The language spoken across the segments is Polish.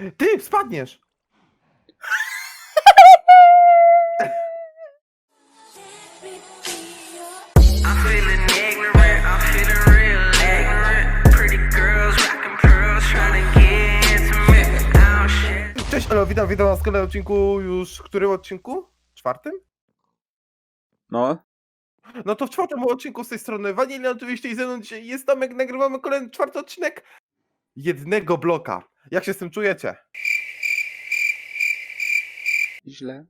Ty, spadniesz! I'm feeling ignorant, I'm feeling real ignorant. Pretty girls rocking pearls, trying to get intimate. Shit. Cześć, Elo, witam, witam was w kolejnym odcinku, już w którym odcinku? Czwartym? No, No to w czwartym odcinku z tej strony Vanilla oczywiście i ze mną dzisiaj jest Tomek, nagrywamy kolejny czwarty odcinek jednego bloka. Jak się z tym czujecie? źle.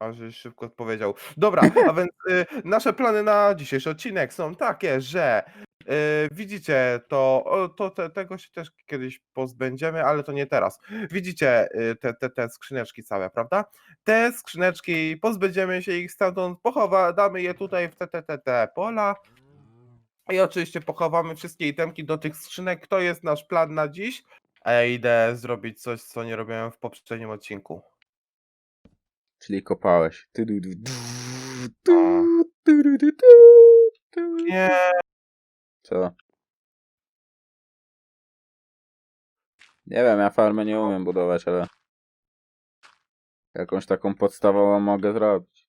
A, że szybko odpowiedział. Dobra, a więc y, nasze plany na dzisiejszy odcinek są takie, że y, widzicie, to, o, to te, tego się też kiedyś pozbędziemy, ale to nie teraz. Widzicie y, te, te, te skrzyneczki całe, prawda? Te skrzyneczki, pozbędziemy się ich stamtąd, pochowa, damy je tutaj w te, te, te, te pola. I oczywiście pochowamy wszystkie itemki do tych skrzynek. To jest nasz plan na dziś. A ja idę zrobić coś, co nie robiłem w poprzednim odcinku. Czyli kopałeś. Ty, du, du, du, A. du, du, du, du, du. Nie, Co? Nie wiem, ja farmę nie umiem budować, ale jakąś taką podstawową mogę zrobić.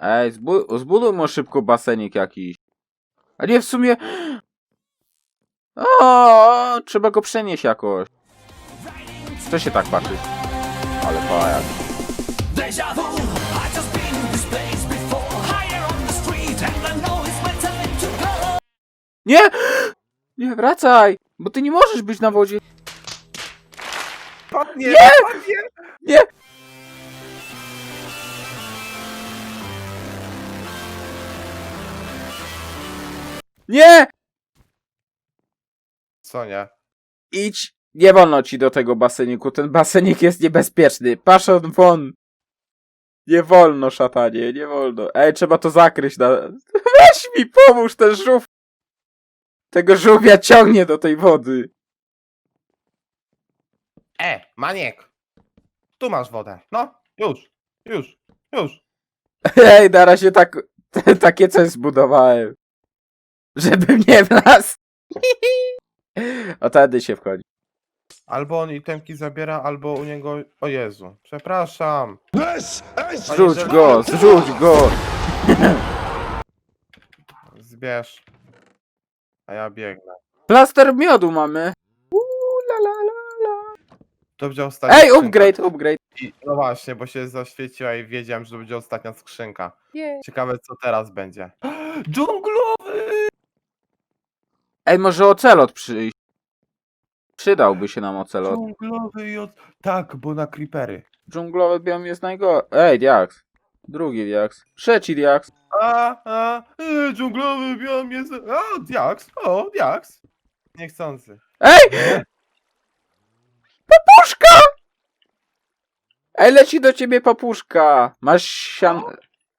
Ej, zbu zbuduj mu szybko basenik jakiś. A nie, w sumie... O, trzeba go przenieść jakoś. Co się tak patrzy? Ale pajak. Nie! Nie, wracaj! Bo ty nie możesz być na wodzie. Padnie! Nie! Padnie! Nie! Nie! Co nie? Idź! Nie wolno ci do tego baseniku. Ten basenik jest niebezpieczny. Paszon won! Nie wolno, szatanie, nie wolno. Ej, trzeba to zakryć na... Weź mi, pomóż, ten żółw! Tego żółwia ciągnie do tej wody. E, maniek! Tu masz wodę. No, już, już, już. Ej, na razie tak, takie coś zbudowałem. Żebym nie wlazł. O tedy się wchodzi. Albo on itemki zabiera, albo u niego... O Jezu, przepraszam. Zrzuć go, zrzuć go. Zbierz. A ja biegnę. Plaster miodu mamy. Uuu, la, la, la, la. To będzie ostatnia Ej, skrzynka. upgrade, upgrade. I, no właśnie, bo się zaświeciła i wiedziałem, że to będzie ostatnia skrzynka. Yeah. Ciekawe, co teraz będzie. Dżunglowy! Ej, może ocelot przyjść. Przydałby się nam ocelot. Dżunglowy i od... Tak, bo na creepery. Dżunglowy biom jest najgorszy. Ej, diaks. Drugi diaks. Trzeci diaks. A, a, y, dżunglowy biom jest... A, diaks, o, diaks. Niechcący. Ej! Papuszka! Ej, leci do ciebie papuszka. Masz sian...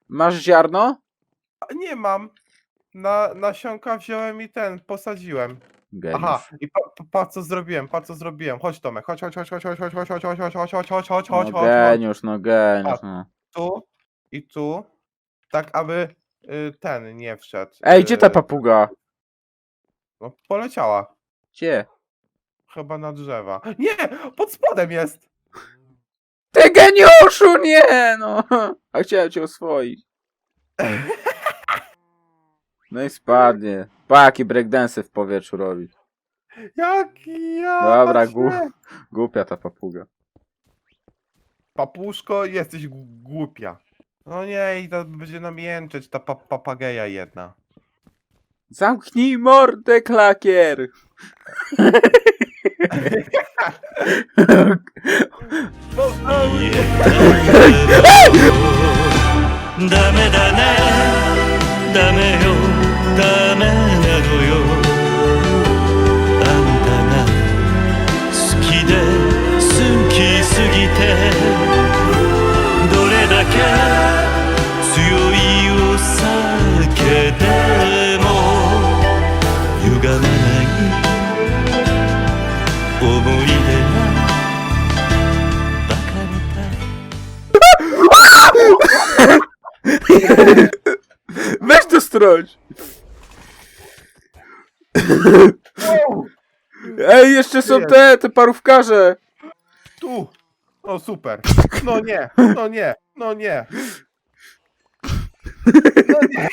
Masz ziarno? A, Nie mam. Na nasionka wziąłem i ten, posadziłem. Geniusz. Aha, i pa, pa, pa co zrobiłem, pa co zrobiłem. Chodź Tomek, chodź, chodź, chodź, chodź, chodź, chodź, chodź, chodź, chodź, chodź, chodź, chodź, chodź, chodź, chodź, No chodź. geniusz, no geniusz, Tak. no. Tu i tu. Tak, aby y, ten nie wszedł. Ej, gdzie ta y, papuga? No, poleciała. Gdzie? Chyba na drzewa. Nie! Pod spodem jest! Ty geniuszu, nie no! A chciałem cię oswoić. No i spadnie. Paki breakdance w powietrzu robi. Jaki ja. Dobra, gu- Głupia ta papuga. Papuszko, jesteś gu- głupia. No nie, i to będzie nam jęczeć ta pa papageja jedna. Zamknij mordę, klakier!ダメだねダメよ ダメなのよ。あんたが好きで好きすぎて。どれだけ強いお酒でも歪まない思い出が。バカみたい。Weź to strąć! Ej, jeszcze są Jest. te, te parówkarze! Tu! O, super. No nie, no nie, no nie. No nie.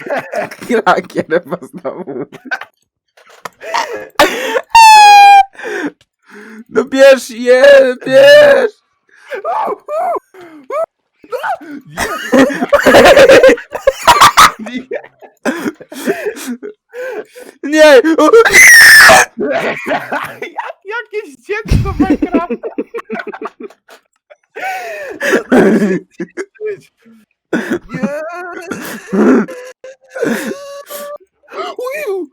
Klakier chyba znowu. No bierz je, bierz! Nie. Nie! O, Jak, jakieś dziecko w Minecrafta. Nie. Uju.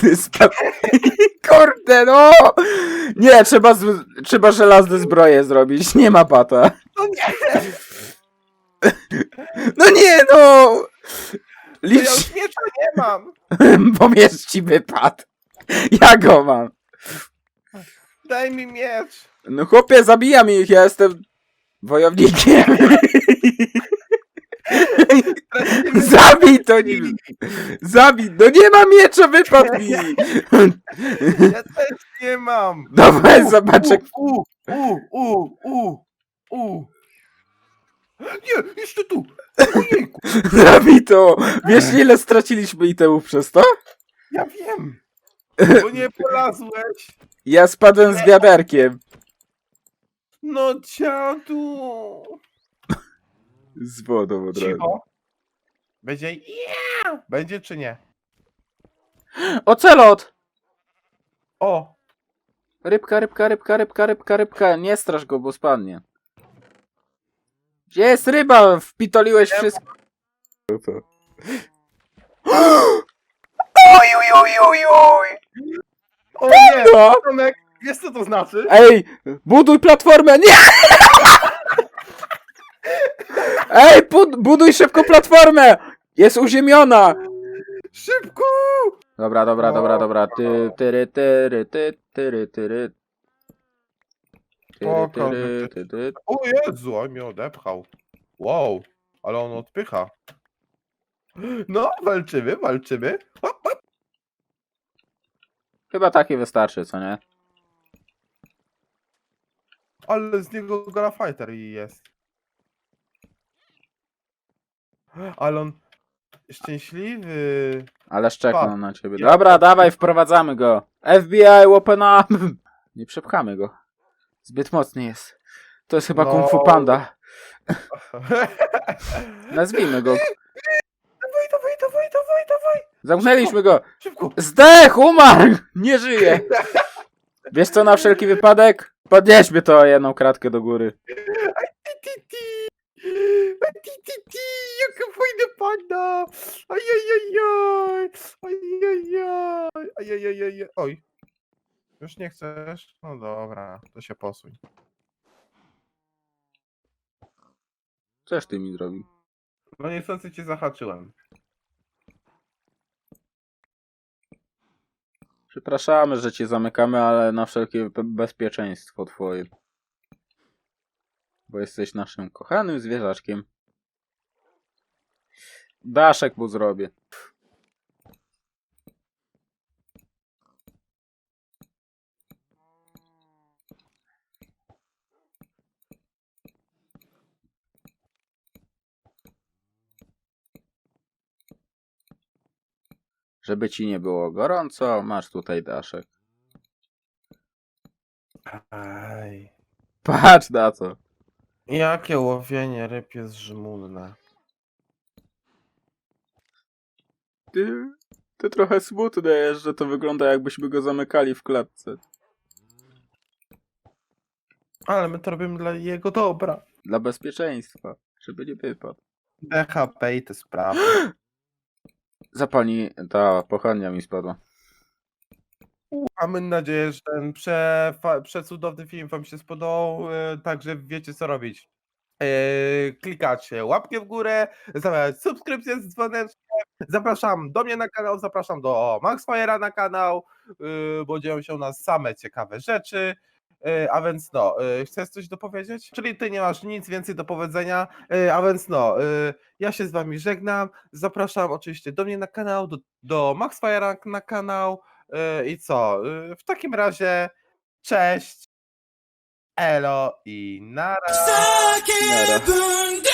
Ty spadł. Kurde, no! Nie, trzeba, z, trzeba żelazne zbroje zrobić, nie ma pata. No nie, No nie, no! To ja Licz, już miecza nie mam. bo miecz ci wypadł. Ja go mam. Daj mi miecz. No chłopie, zabijam ich, ja jestem wojownikiem. Zabij to nim. Zabij, no nie ma miecza, wypadł mi. Ja też nie mam. Dawaj, zobacz jak... U, u, u, u, u. Nie, jeszcze tu. Ojejku, Zabij to. Wiesz ile straciliśmy itemów przez to? ja wiem. Bo nie polazłeś. Ja spadłem z wiaderkiem. No dziadu. Z wodą od razu. Cicho. Będzie yeah! Będzie czy nie? Ocelot! O, Rybka, rybka, rybka, rybka, rybka, rybka. Nie strasz go, bo spadnie. Gdzie jest ryba? Wpitoliłeś wszystko. Oj, oj, oj, oj, oj. o nie. No. Tomek, wiesz co to znaczy? Ej, buduj platformę! Nie! Ej, bud buduj szybko platformę! Jest uziemiona! Szybko! Dobra, dobra, dobra, dobra. Ty, tyry, tyry, ty, tyry, tyry. Spoko, tyry. O Jezu, on mnie odepchał. Wow, ale on odpycha. No, walczymy, walczymy. Hop, hop. Chyba takie wystarczy, co nie? Ale z niego grafighter jest. Ale on szczęśliwy. Ale szczeknął Pa. na ciebie. Dobra, dawaj, wprowadzamy go. FBI, open up! Nie przepchamy go. Zbyt mocny jest. To jest chyba No. Kung Fu Panda. Nazwijmy go. Dawaj, dawaj, dawaj, dawaj, dawaj. Zamknęliśmy go. Szybko. Zdech, umarł! Nie żyje. Wiesz co, na wszelki wypadek? Podnieśmy to jedną kratkę do góry. Ti, ti, ti. Ti, ti, ti. Jaka fajna panda. Ajajajaj. Ajajajaj. Ajajajaj. Oj. Już nie chcesz? No dobra, to się posuń. Coś ty mi zrobił. No niechcący cię zahaczyłem. Przepraszamy, że cię zamykamy, ale na wszelkie be- bezpieczeństwo twoje. Bo jesteś naszym kochanym zwierzaczkiem. Daszek mu zrobię. Żeby ci nie było gorąco, masz tutaj daszek. Aj. Patrz na to. Jakie łowienie ryb jest żmudne. Ty, to trochę smutne jest, że to wygląda jakbyśmy go zamykali w klatce. Ale my to robimy dla jego dobra. Dla bezpieczeństwa, żeby nie wypadł. DHP i te sprawy. Zapalni, ta pochodnia mi spadła. Mamy nadzieję, że ten przecudowny film wam się spodobał, e, także wiecie co robić. E, klikacie łapkę w górę, zostawiać subskrypcję z dzwoneczkiem. Zapraszam do mnie na kanał, zapraszam do Maxfire'a na kanał, e, bo dzieją się u nas same ciekawe rzeczy. E, A więc no, e, chcesz coś dopowiedzieć? Czyli ty nie masz nic więcej do powiedzenia, e, a więc no, ja się z wami żegnam. Zapraszam oczywiście do mnie na kanał, do, do Maxfire'a na kanał. I co? W takim razie cześć, elo i nara. Nara.